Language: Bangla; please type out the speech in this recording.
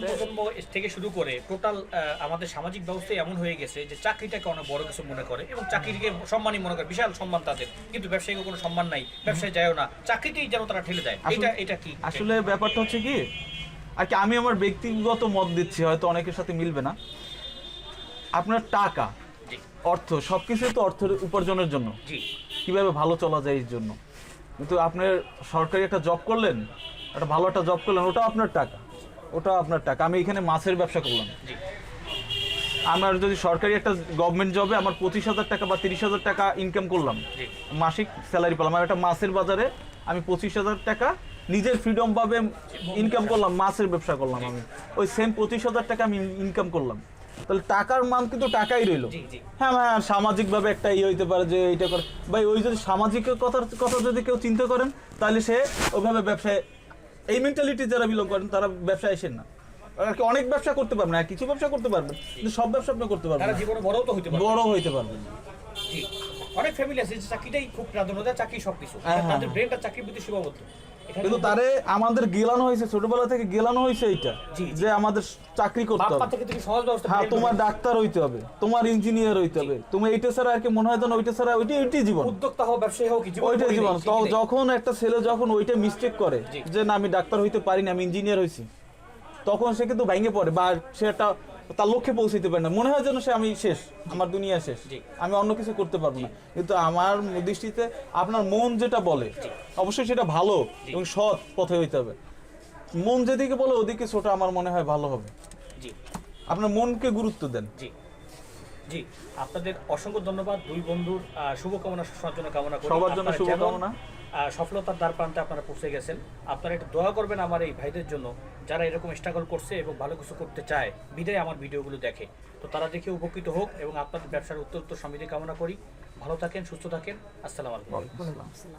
প্রজন্ম থেকে শুরু করে টোটাল আমাদের সামাজিক ব্যবস্থা এমন হয়ে গেছে যে চাকরিটাকে অনেক বড় কিছু মনে করে এবং চাকরিকে সম্মানই মনে করে বিশাল সম্মান তাদের। কিন্তু ব্যবসায়ীকে কোনো সম্মান নাই ব্যবসায় যায়ও না চাকরিতেই যেন তারা ঠেলে দেয়। এটা এটা কি? আসলে ব্যাপারটা হচ্ছে কি আর কি আমি আমার ব্যক্তিগত মত দিচ্ছি হয়তো অনেকের সাথে মিলবে না। আপনার টাকা অর্থ সবকিছু তো অর্থের উপার্জনের জন্য। কীভাবে ভালো চলা যায় এর জন্য? কিন্তু আপনার সরকারি একটা জব করলেন একটা ভালো একটা জব করলেন ওটা আপনার টাকা। ওটা আপনার টাকা। আমি এখানে মাছের ব্যবসা করলাম। আমার যদি সরকারি একটা গভর্নমেন্ট জবে আমার পঁচিশ হাজার টাকা বা তিরিশ হাজার টাকা ইনকাম করলাম মাসিক স্যালারি পেলাম। আর একটা মাছের বাজারে আমি পঁচিশ হাজার টাকা নিজের ফ্রিডম ভাবে ইনকাম করলাম মাছের ব্যবসা করলাম আমি। ওই সেম পঁচিশ হাজার টাকা আমি ইনকাম করলাম। তাহলে টাকার মান কিন্তু টাকাই রইল। হ্যাঁ হ্যাঁ সামাজিকভাবে একটা ইয়ে হইতে পারে যে এইটা করে। ভাই ওই যদি সামাজিক কথার কথা যদি কেউ চিন্তা করেন তাহলে সে ওইভাবে ব্যবসায় এই মেন্টালিটি যারা বিলং করেন তারা ব্যবসায় আসেন না আর কি অনেক ব্যবসা করতে পারবেন হ্যাঁ, কিছু ব্যবসা করতে পারবেন কিন্তু সব ব্যবসা আপনি করতে পারবেন না। জীবনে বড়ও তো হইতে বড় হইতে পারবেন না। অনেক ফ্যামিলি আছে যে চাকরিটাই খুব প্রাধান্য দেয় চাকরি সবকিছু। হ্যাঁ, হ্যাঁ, তাদের হ্যাঁ। ব্রেনটা চাকরির প্রতি সীমাবদ্ধ। কিন্তু তারে আমাদের গেলানো হয়েছে ছোটবেলা থেকে গেলানো হয়েছে। যে আমাদের চাকরি করতে হবে। হ্যাঁ তোমার ডাক্তার হইতে হবে তোমার ইঞ্জিনিয়ার হইতে হবে। তুমি এইটা ছাড়া আর কি মনে হয় ওইটা ছাড়া ওইটাই ওইটাই জীবন। উদ্যোক্তা হোক ব্যবসায়ী হোক ওইটাই জীবন। যখন একটা ছেলে যখন ওইটা মিস্টেক করে যে না আমি ডাক্তার হইতে পারি না আমি ইঞ্জিনিয়ার হইছি তখন সে কিন্তু ভেঙে পড়ে বা সে একটা তার লক্ষ্যে পৌঁছাইতে পারে না। মনে হয় যেন সে আমি শেষ আমার দুনিয়া শেষ। আমি অন্য কিছু করতে পারব না। কিন্তু আমার দৃষ্টিতে আপনার মন যেটা বলে অবশ্যই সেটা ভালো এবং সৎ পথে হইতে হবে। মন যেদিকে বলে ওদিকে ছোট আমার মনে হয় ভালো হবে। আপনার মনকে গুরুত্ব দেন। জি। জি আপনাদের অসংখ্য ধন্যবাদ। দুই বন্ধুর শুভকামনা সবার জন্য কামনা করি। সবার জন্য শুভকামনা। সফলতার দ্বার প্রান্তে আপনারা পৌঁছে গেছেন। আপনারা একটু দোয়া করবেন আমার এই ভাইদের জন্য যারা এরকম স্ট্রাগল করছে এবং ভালো কিছু করতে চায় বিদায় আমার ভিডিওগুলো দেখে। তো তারা দেখে উপকৃত হোক এবং আপনাদের ব্যবসার উত্তর উত্তর সমৃদ্ধি কামনা করি। ভালো থাকেন সুস্থ থাকেন। আসসালাম আলাইকুম।